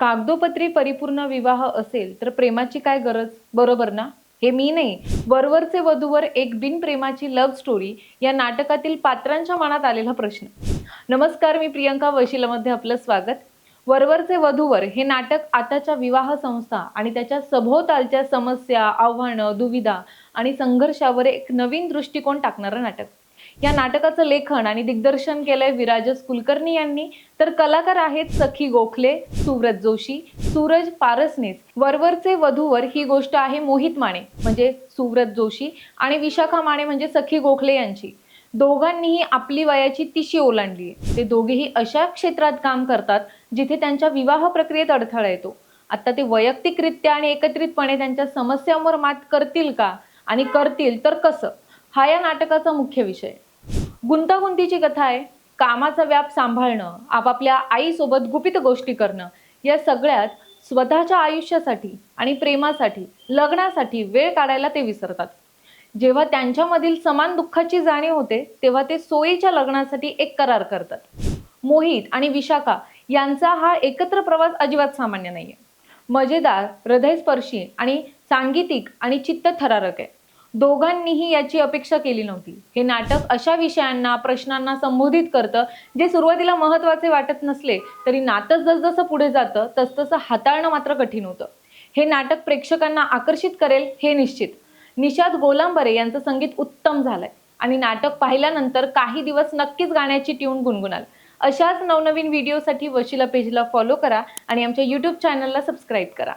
कागदोपत्री परिपूर्ण विवाह असेल तर प्रेमाची काय गरज? बरोबर ना? हे मी नाही. वरवरचे वधूवर एक बिनप्रेमाची लव्ह स्टोरी या नाटकातील पात्रांच्या मनात आलेला प्रश्न. नमस्कार मी प्रियंका वशिलामध्ये आपलं स्वागत. वरवरचे वधूवर हे नाटक आताच्या विवाह संस्था आणि त्याच्या सभोवतालच्या समस्या आव्हानं दुविधा आणि संघर्षावर एक नवीन दृष्टिकोन टाकणारं नाटक. या नाटकाचं लेखन आणि दिग्दर्शन केलंय विराजस कुलकर्णी यांनी. तर कलाकार आहेत सखी गोखले सुव्रत जोशी सूरज पारसनीस वरवरचे वधूवर ही गोष्ट आहे मोहित माने म्हणजे सुव्रत जोशी आणि विशाखा माने म्हणजे सखी गोखले यांची. दोघांनीही आपली वयाची तिशी ओलांडली ते दोघेही अशा क्षेत्रात काम करतात जिथे त्यांच्या विवाह प्रक्रियेत अडथळा येतो. आता ते वैयक्तिकरित्या आणि एकत्रितपणे त्यांच्या समस्यांवर मात करतील का? आणि करतील तर कसं? हा या नाटकाचा मुख्य विषय. गुंतागुंतीची कथा आहे. कामाचा व्याप सांभाळणं आपापल्या आईसोबत गुपित गोष्टी करणं या सगळ्यात स्वतःच्या आयुष्यासाठी आणि प्रेमासाठी लग्नासाठी वेळ काढायला ते विसरतात. जेव्हा त्यांच्यामधील समान दुःखाची जाणीव होते तेव्हा ते सोयीच्या लग्नासाठी एक करार करतात. मोहित आणि विशाखा यांचा हा एकत्र प्रवास अजिबात सामान्य नाहीये. मजेदार हृदयस्पर्शी आणि सांगीतिक आणि चित्त थरारक आहे. दोघांनीही याची अपेक्षा केली नव्हती. हे नाटक अशा विषयांना प्रश्नांना संबोधित करतं जे सुरुवातीला महत्त्वाचे वाटत नसले तरी नातं जसजसं पुढे जातं तसतसं हाताळणं मात्र कठीण होतं. हे नाटक प्रेक्षकांना आकर्षित करेल हे निश्चित. निषाद गोलांबरे यांचं संगीत उत्तम झालंय आणि नाटक पाहिल्यानंतर काही दिवस नक्कीच गाण्याची ट्यून गुणगुणाल. अशाच नवनवीन व्हिडिओसाठी वशिला पेजला फॉलो करा आणि आमच्या यूट्यूब चॅनलला सबस्क्राईब करा.